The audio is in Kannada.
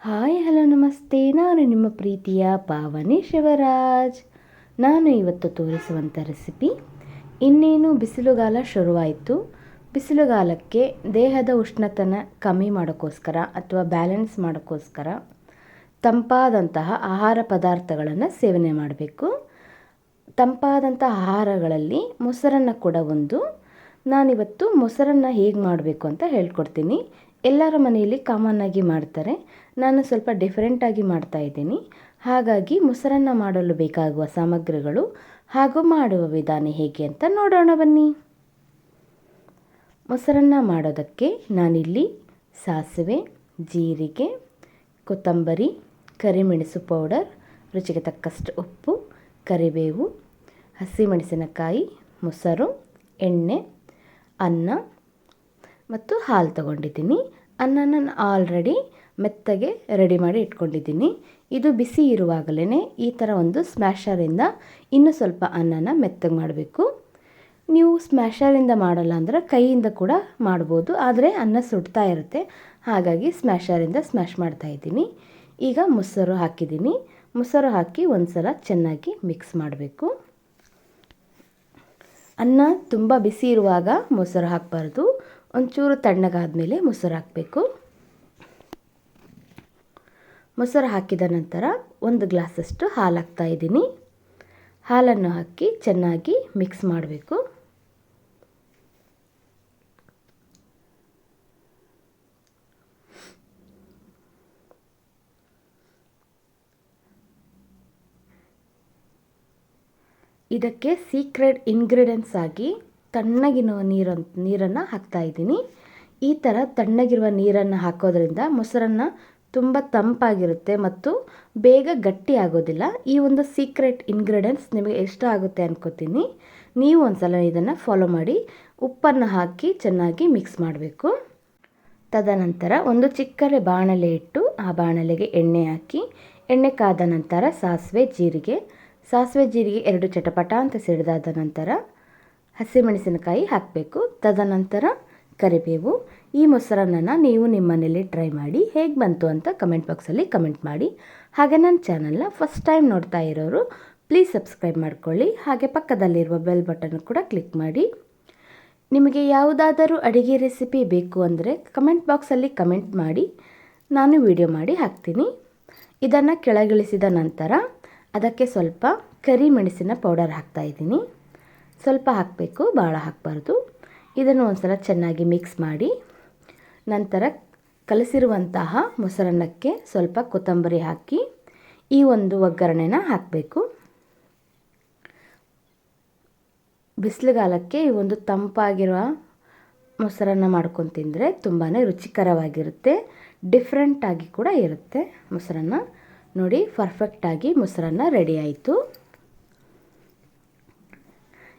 ಹಾಯ್, ಹಲೋ, ನಮಸ್ತೆ. ನಾನು ನಿಮ್ಮ ಪ್ರೀತಿಯ ಪಾವನಿ ಶಿವರಾಜ್. ನಾನು ಇವತ್ತು ತೋರಿಸುವಂಥ ರೆಸಿಪಿ, ಇನ್ನೇನು ಬಿಸಿಲುಗಾಲ ಶುರುವಾಯಿತು. ಬಿಸಿಲುಗಾಲಕ್ಕೆ ದೇಹದ ಉಷ್ಣತನ ಕಮ್ಮಿ ಮಾಡೋಕ್ಕೋಸ್ಕರ ಅಥವಾ ಬ್ಯಾಲೆನ್ಸ್ ಮಾಡೋಕ್ಕೋಸ್ಕರ ತಂಪಾದಂತಹ ಆಹಾರ ಪದಾರ್ಥಗಳನ್ನು ಸೇವನೆ ಮಾಡಬೇಕು. ತಂಪಾದಂಥ ಆಹಾರಗಳಲ್ಲಿ ಮೊಸರನ್ನು ಕೂಡ ಒಂದು. ನಾನಿವತ್ತು ಮೊಸರನ್ನು ಹೇಗೆ ಮಾಡಬೇಕು ಅಂತ ಹೇಳ್ಕೊಡ್ತೀನಿ. ಎಲ್ಲರ ಮನೆಯಲ್ಲಿ ಕಾಮನ್ ಆಗಿ ಮಾಡ್ತಾರೆ. ನಾನು ಸ್ವಲ್ಪ ಡಿಫ್ರೆಂಟಾಗಿ ಮಾಡ್ತಾ ಇದ್ದೀನಿ. ಹಾಗಾಗಿ ಮೊಸರನ್ನ ಮಾಡಲು ಬೇಕಾಗುವ ಸಾಮಗ್ರಿಗಳು ಹಾಗೂ ಮಾಡುವ ವಿಧಾನ ಹೇಗೆ ಅಂತ ನೋಡೋಣ ಬನ್ನಿ. ಮೊಸರನ್ನ ಮಾಡೋದಕ್ಕೆ ನಾನಿಲ್ಲಿ ಸಾಸಿವೆ, ಜೀರಿಗೆ, ಕೊತ್ತಂಬರಿ, ಕರಿಮೆಣಸು ಪೌಡರ್ ರುಚಿಗೆ ತಕ್ಕಷ್ಟು ಉಪ್ಪು, ಕರಿಬೇವು, ಹಸಿಮೆಣಸಿನಕಾಯಿ, ಮೊಸರು, ಎಣ್ಣೆ, ಅನ್ನ ಮತ್ತು ಹಾಲು ತಗೊಂಡಿದ್ದೀನಿ. ಅನ್ನನ ನಾನು ಆಲ್ರೆಡಿ ಮೆತ್ತಗೆ ರೆಡಿ ಮಾಡಿ ಇಟ್ಕೊಂಡಿದ್ದೀನಿ. ಇದು ಬಿಸಿ ಇರುವಾಗಲೇ ಈ ಥರ ಒಂದು ಸ್ಮ್ಯಾಷರಿಂದ ಇನ್ನೂ ಸ್ವಲ್ಪ ಅನ್ನನ ಮೆತ್ತಗೆ ಮಾಡಬೇಕು. ನೀವು ಸ್ಮ್ಯಾಷರಿಂದ ಮಾಡಲ್ಲ ಅಂದರೆ ಕೈಯಿಂದ ಕೂಡ ಮಾಡ್ಬೋದು, ಆದರೆ ಅನ್ನ ಸುಡ್ತಾ ಇರುತ್ತೆ. ಹಾಗಾಗಿ ಸ್ಮ್ಯಾಷರಿಂದ ಸ್ಮ್ಯಾಶ್ ಮಾಡ್ತಾ ಇದ್ದೀನಿ. ಈಗ ಮೊಸರು ಹಾಕಿದ್ದೀನಿ. ಮೊಸರು ಹಾಕಿ ಒಂದು ಸಲ ಚೆನ್ನಾಗಿ ಮಿಕ್ಸ್ ಮಾಡಬೇಕು. ಅನ್ನ ತುಂಬ ಬಿಸಿ ಇರುವಾಗ ಮೊಸರು ಹಾಕಬಾರ್ದು. ಒಂಚೂರು ತಣ್ಣಗಾದ ಮೊಸರು ಹಾಕಬೇಕು. ಮೊಸರು ಹಾಕಿದ ನಂತರ ಒಂದು ಗ್ಲಾಸಷ್ಟು ಹಾಲು ಹಾಕ್ತಾ ಇದ್ದೀನಿ. ಹಾಲನ್ನು ಹಾಕಿ ಚೆನ್ನಾಗಿ ಮಿಕ್ಸ್ ಮಾಡಬೇಕು. ಇದಕ್ಕೆ ಸೀಕ್ರೆಟ್ ಇಂಗ್ರೀಡಿಯೆಂಟ್ಸ್ ಆಗಿ ತಣ್ಣಗಿನ ನೀರು ನೀರನ್ನು ಹಾಕ್ತಾ ಇದ್ದೀನಿ. ಈ ಥರ ತಣ್ಣಗಿರುವ ನೀರನ್ನು ಹಾಕೋದ್ರಿಂದ ಮೊಸರನ್ನು ತುಂಬ ತಂಪಾಗಿರುತ್ತೆ ಮತ್ತು ಬೇಗ ಗಟ್ಟಿ ಆಗೋದಿಲ್ಲ. ಈ ಒಂದು ಸೀಕ್ರೆಟ್ ಇಂಗ್ರೀಡಿಯೆಂಟ್ಸ್ ನಿಮಗೆ ಇಷ್ಟ ಆಗುತ್ತೆ ಅನ್ಕೋತೀನಿ. ನೀವು ಒಂದ್ಸಲ ಇದನ್ನು ಫಾಲೋ ಮಾಡಿ, ಉಪ್ಪನ್ನು ಹಾಕಿ ಚೆನ್ನಾಗಿ ಮಿಕ್ಸ್ ಮಾಡಬೇಕು. ತದನಂತರ ಒಂದು ಚಿಕ್ಕರೆ ಬಾಣಲೆ ಇಟ್ಟು ಆ ಬಾಣಲೆಗೆ ಎಣ್ಣೆ ಹಾಕಿ, ಎಣ್ಣೆ ಕಾದ ನಂತರ ಸಾಸಿವೆ, ಜೀರಿಗೆ. ಸಾಸಿವೆ, ಜೀರಿಗೆ ಎರಡು ಚಟಪಟ ಅಂತ ಸಿಡಿದಾದ ನಂತರ ಹಸಿಮೆಣಸಿನಕಾಯಿ ಹಾಕಬೇಕು. ತದನಂತರ ಕರಿಬೇವು. ಈ ಮೊಸರನ್ನ ನೀವು ನಿಮ್ಮ ಮನೇಲಿ ಟ್ರೈ ಮಾಡಿ ಹೇಗೆ ಬಂತು ಅಂತ ಕಮೆಂಟ್ ಬಾಕ್ಸಲ್ಲಿ ಕಮೆಂಟ್ ಮಾಡಿ. ಹಾಗೆ ನನ್ನ ಚಾನಲ್ನ ಫಸ್ಟ್ ಟೈಮ್ ನೋಡ್ತಾ ಇರೋರು ಪ್ಲೀಸ್ ಸಬ್ಸ್ಕ್ರೈಬ್ ಮಾಡ್ಕೊಳ್ಳಿ. ಹಾಗೆ ಪಕ್ಕದಲ್ಲಿರುವ ಬೆಲ್ ಬಟನ್ ಕೂಡ ಕ್ಲಿಕ್ ಮಾಡಿ. ನಿಮಗೆ ಯಾವುದಾದರೂ ಅಡುಗೆ ರೆಸಿಪಿ ಬೇಕು ಅಂದರೆ ಕಮೆಂಟ್ ಬಾಕ್ಸಲ್ಲಿ ಕಮೆಂಟ್ ಮಾಡಿ. ನಾನು ವಿಡಿಯೋ ಮಾಡಿ ಹಾಕ್ತೀನಿ. ಇದನ್ನು ಕೆಳಗಿಳಿಸಿದ ನಂತರ ಅದಕ್ಕೆ ಸ್ವಲ್ಪ ಕರಿಮೆಣಸಿನ ಪೌಡರ್ ಹಾಕ್ತಾಯಿದ್ದೀನಿ ಸ್ವಲ್ಪ ಹಾಕಬೇಕು ಭಾಳ ಹಾಕಬಾರ್ದು. ಇದನ್ನು ಒಂದ್ಸಲ ಚೆನ್ನಾಗಿ ಮಿಕ್ಸ್ ಮಾಡಿ, ನಂತರ ಕಲಸಿರುವಂತಹ ಮೊಸರನ್ನಕ್ಕೆ ಸ್ವಲ್ಪ ಕೊತ್ತಂಬರಿ ಹಾಕಿ, ಈ ಒಂದು ಒಗ್ಗರಣೆನ ಹಾಕಬೇಕು. ಬಿಸಿಲುಗಾಲಕ್ಕೆ ಈ ಒಂದು ತಂಪಾಗಿರುವ ಮೊಸರನ್ನ ಮಾಡ್ಕೊಂಡು ತಿಂದರೆ ತುಂಬಾ ರುಚಿಕರವಾಗಿರುತ್ತೆ ಡಿಫ್ರೆಂಟಾಗಿ ಕೂಡ ಇರುತ್ತೆ. ಮೊಸರನ್ನ ನೋಡಿ ಪರ್ಫೆಕ್ಟಾಗಿ ಮೊಸರನ್ನ ರೆಡಿ ಆಯಿತು.